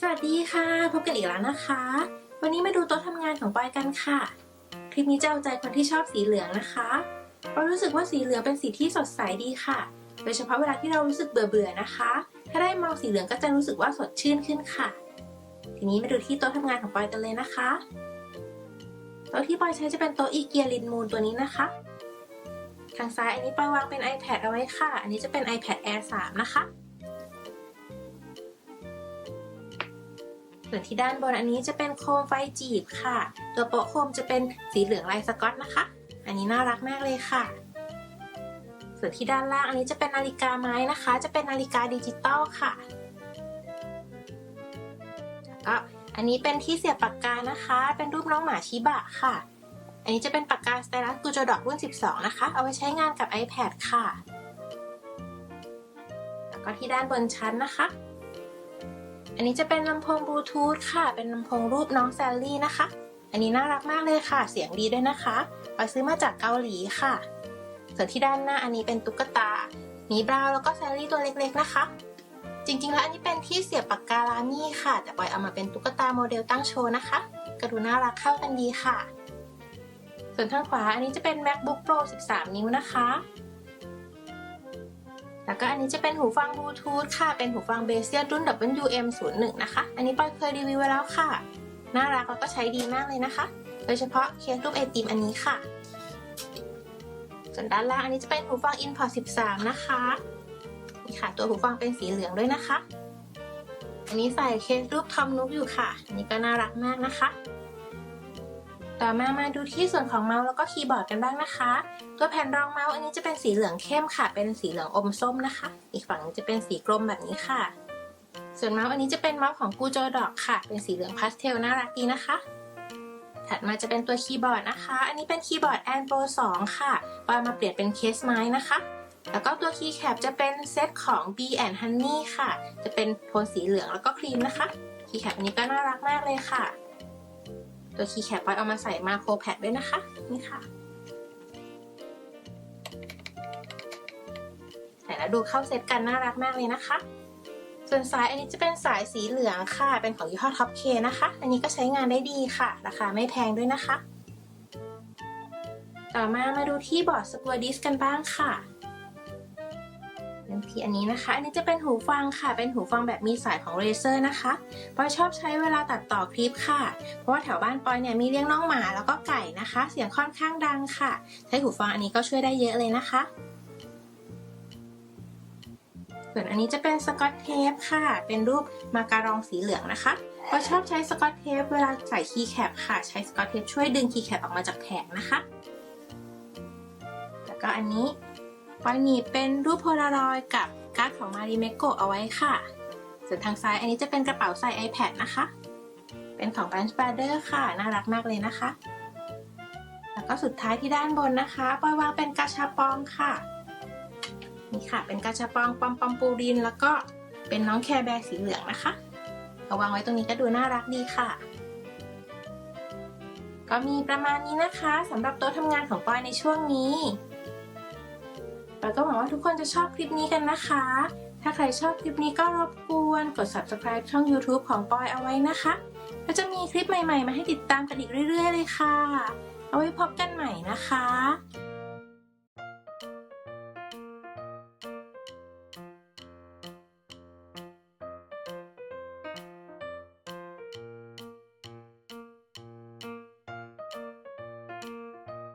สวัสดีค่ะ พบกันอีกแล้วนะคะ วันนี้มาดูโต๊ะทำงานของปอยกันค่ะ คลิปนี้จะเอาใจคนที่ชอบสีเหลืองนะคะปอยรู้สึกว่าสีเหลืองเป็นสีที่สดใสดีค่ะ โดยเฉพาะเวลาที่เรารู้สึกเบื่อๆนะคะ ถ้าได้มองสีเหลืองก็จะรู้สึกว่าสดชื่นขึ้นค่ะ ทีนี้มาดูที่โต๊ะทำงานของปอยกันเลยนะคะ โต๊ะที่ปอยใช้จะเป็นโต๊ะอีเกียลินมูนตัวนี้นะคะ ทางซ้ายอันนี้ปอยวางเป็น iPad เอาไว้ค่ะ อันนี้จะเป็น iPad Air 3 นะคะ ส่วนที่ด้านบนอันนี้จะเป็นโคมไฟจีบค่ะ ตัวโปะโคมจะเป็นสีเหลืองลายสก๊อตนะคะ อันนี้น่ารักมากเลยค่ะ ส่วนที่ด้านล่างอันนี้จะเป็นนาฬิกาไม้นะคะ จะเป็นนาฬิกาดิจิตอลค่ะแล้วก็อันนี้เป็นที่เสียบปากกานะคะ เป็นรูปน้องหมาชิบะค่ะ อันนี้จะเป็นปากกาสไตลัสกูโจดอกรุ่น 12 นะคะ เอาไว้ใช้งานกับ iPad ค่ะ แล้วก็ที่ด้านบนชั้นนะคะ อันนี้จะเป็นลำโพงบลูทูธค่ะ เป็นลำโพงรูปน้องแซลลี่นะคะ อันนี้น่ารักมากเลยค่ะ เสียงดีด้วยนะคะไปซื้อมาจากเกาหลีค่ะ ส่วนที่ด้านหน้าอันนี้เป็นตุ๊กตาหมีบราวแล้วก็แซลลี่ตัวเล็กๆนะคะ จริงๆ แล้วอันนี้เป็นที่เสียบปากกาลามี่ค่ะ แต่ปอยเอามาเป็นตุ๊กตาโมเดลตั้งโชว์นะคะก็ดูน่ารักเข้ากันดีค่ะ ส่วนทางขวาอันนี้จะเป็น MacBook Pro 13 นิ้วนะคะ แล้วก็อันนี้จะเป็นหูฟังบลูทูธค่ะ เป็นหูฟังเบเซียรุ่น WM01 นะคะ อันนี้ปอยเคยรีวิวไว้แล้วค่ะ น่ารักแล้วก็ใช้ดีมากเลยนะคะ โดยเฉพาะเคสรูปไอติมอันนี้ค่ะ ส่วนด้านล่างอันนี้จะเป็นหูฟัง Input 13 นะคะ นี่ค่ะ ตัวหูฟังเป็นสีเหลืองด้วยนะคะ อันนี้ใส่เคสรูปทอมนุกอยู่ค่ะ อันนี้ก็น่ารักมากนะคะ ต่อมามาดูที่ส่วนของเมาส์แล้วก็คีย์บอร์ดกันบ้างนะคะ ตัวแผ่นรองเมาส์อันนี้จะเป็นสีเหลืองเข้มค่ะ เป็นสีเหลืองอมส้มนะคะ อีกฝั่งจะเป็นสีกลมแบบนี้ค่ะ ส่วนเมาส์อันนี้จะเป็นเมาส์ของกูโจดอกค่ะ เป็นสีเหลืองพาสเทลน่ารักดีนะคะ ถัดมาจะเป็นตัวคีย์บอร์ดนะคะ อันนี้เป็นคีย์บอร์ด a n p r o 2 ค่ะปอยมาเปลี่ยนเป็นเคสไม้นะคะแล้วก็ตัวคีย์แคปจะเป็นเซตของ B and Honey ค่ะ จะเป็นโทนสีเหลืองแล้วก็ครีมนะคะ คีย์แคปอันนี้ก็น่ารักมากเลยค่ะ ตัวคีย์แคปปอยเอามาใส่มาโครแพดด้วยนะคะ นี่ค่ะ ใส่แล้วดูเข้าเซตกันน่ารักมากเลยนะคะ ส่วนสายอันนี้จะเป็นสายสีเหลืองค่ะ เป็นของยี่ห้อท็อปเคนะคะ อันนี้ก็ใช้งานได้ดีค่ะ ราคาไม่แพงด้วยนะคะ ต่อมามาดูที่บอร์ดสกัวดิสกันบ้างค่ะ เริ่มที่อันนี้นะคะ อันนี้จะเป็นหูฟังค่ะ เป็นหูฟังแบบมีสายของเรเซอร์นะคะปอยชอบใช้เวลาตัดต่อคลิปค่ะ เพราะว่าแถวบ้านปอยเนี่ยมีเลี้ยงน้องหมาแล้วก็ไก่นะคะ เสียงค่อนข้างดังค่ะ ใช้หูฟังอันนี้ก็ช่วยได้เยอะเลยนะคะ ส่วนอันนี้จะเป็นสกอตเทปค่ะ เป็นรูปมาการองสีเหลืองนะคะก็ชอบใช้สกอตเทปเวลาใส่คีย์แคปค่ะ ใช้สกอตเทปช่วยดึงคีย์แคปออกมาจากแผงนะคะ แล้วก็อันนี้ ปอยหนีบเป็นรูปโพลารอยกับการ์ดของมาริเมโกะเอาไว้ค่ะ ส่วนทางซ้ายอันนี้จะเป็นกระเป๋าใส่ iPad นะคะ เป็นของ b a n d b r o t h e r ค่ะ น่ารักมากเลยนะคะ แล้วก็สุดท้ายที่ด้านบนนะคะปอยวางเป็นกาชาปองค่ะ นี่ค่ะ เป็นกาชาปองปอมปอมปูริน แล้วก็เป็นน้องแคร์แบร์สีเหลืองนะคะเอาวางไว้ตรงนี้ก็ดูน่ารักดีค่ะ ก็มีประมาณนี้นะคะสำหรับโต๊ะทำงานของปอยในช่วงนี้ แล้วก็หวังว่าทุกคนจะชอบคลิปนี้กันนะคะ ถ้าใครชอบคลิปนี้ก็รบกวนกด subscribe ช่อง YouTube ของปอยเอาไว้นะคะก็จะมีคลิปใหม่ๆ มาให้ติดตามกันอีกเรื่อย ๆ เลยค่ะ เอาไว้พบกันใหม่นะคะ